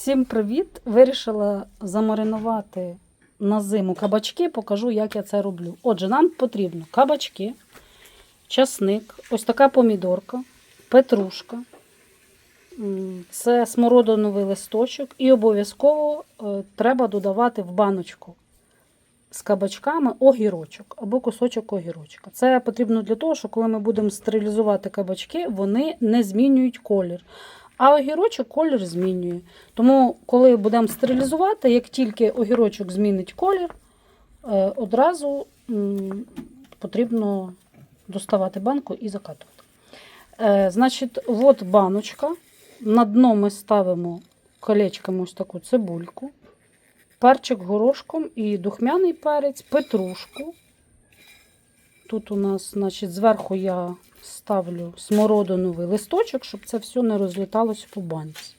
Всім привіт! Вирішила замаринувати на зиму кабачки, покажу, як я це роблю. Отже, нам потрібно кабачки, часник, ось така помідорка, петрушка, це смородиновий листочок, і обов'язково е, треба додавати в баночку з кабачками огірочок або кусочок огірочка. Це потрібно для того, що коли ми будемо стерилізувати кабачки, вони не змінюють колір. А огірочок колір змінює. Тому, коли будемо стерилізувати, як тільки огірочок змінить колір, е, одразу потрібно доставати банку і закатувати. Е, Значить, от баночка. На дно ми ставимо колечками ось таку цибульку, перчик горошком і духмяний перець, петрушку. Тут у нас, значить, зверху я ставлю смородиновий листочок, щоб це все не розліталося по банці.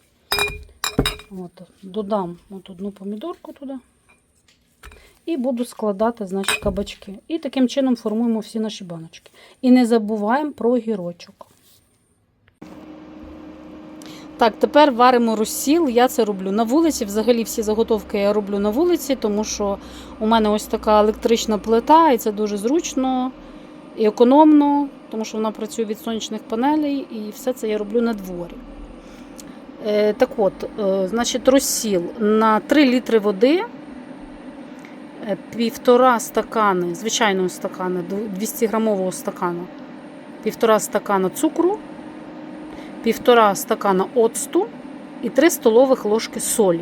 От, додам от одну помідорку туди. І буду складати, значить, кабачки. І таким чином формуємо всі наші баночки. І не забуваємо про гірочок. Так, тепер варимо розсіл. Я це роблю на вулиці. Взагалі всі заготовки я роблю на вулиці, тому що у мене ось така електрична плита, і це дуже зручно і економно, тому що вона працює від сонячних панелей, і все це я роблю на дворі. Е, так от, е, значить, розсіл на 3 літри води, е, півтора стакани, звичайного стакана, 200 грамового стакана, півтора стакана цукру, півтора стакана оцту і 3 столових ложки солі.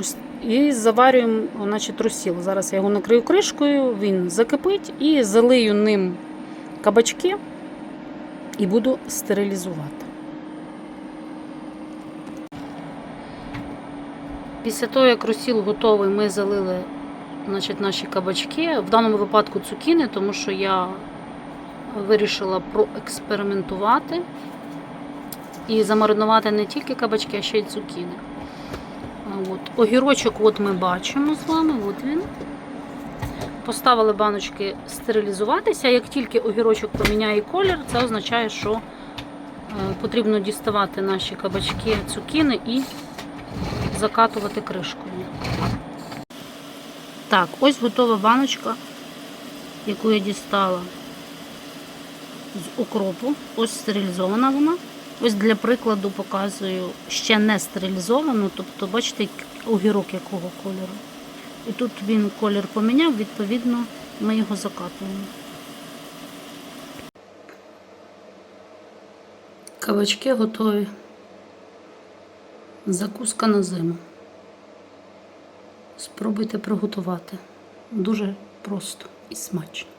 Ось і заварюємо значить, розсіл. Зараз я його накрию кришкою, він закипить і залию ним кабачки і буду стерилізувати. Після того, як розсіл готовий, ми залили значить, наші кабачки. В даному випадку цукіни, тому що я вирішила проекспериментувати і замаринувати не тільки кабачки, а ще й цукіни. От. Огірочок от ми бачимо з вами, от він. Поставили баночки стерилізуватися. Як тільки огірочок поміняє колір, це означає, що е, потрібно діставати наші кабачки, цукіни і закатувати кришкою. Так, ось готова баночка, яку я дістала з укропу. Ось стерилізована вона. Ось для прикладу показую ще не стерилізовану, тобто, бачите, огірок якого кольору. І тут він колір поміняв, відповідно, ми його закатуємо. Кабачки готові. Закуска на зиму. Спробуйте приготувати. Дуже просто і смачно.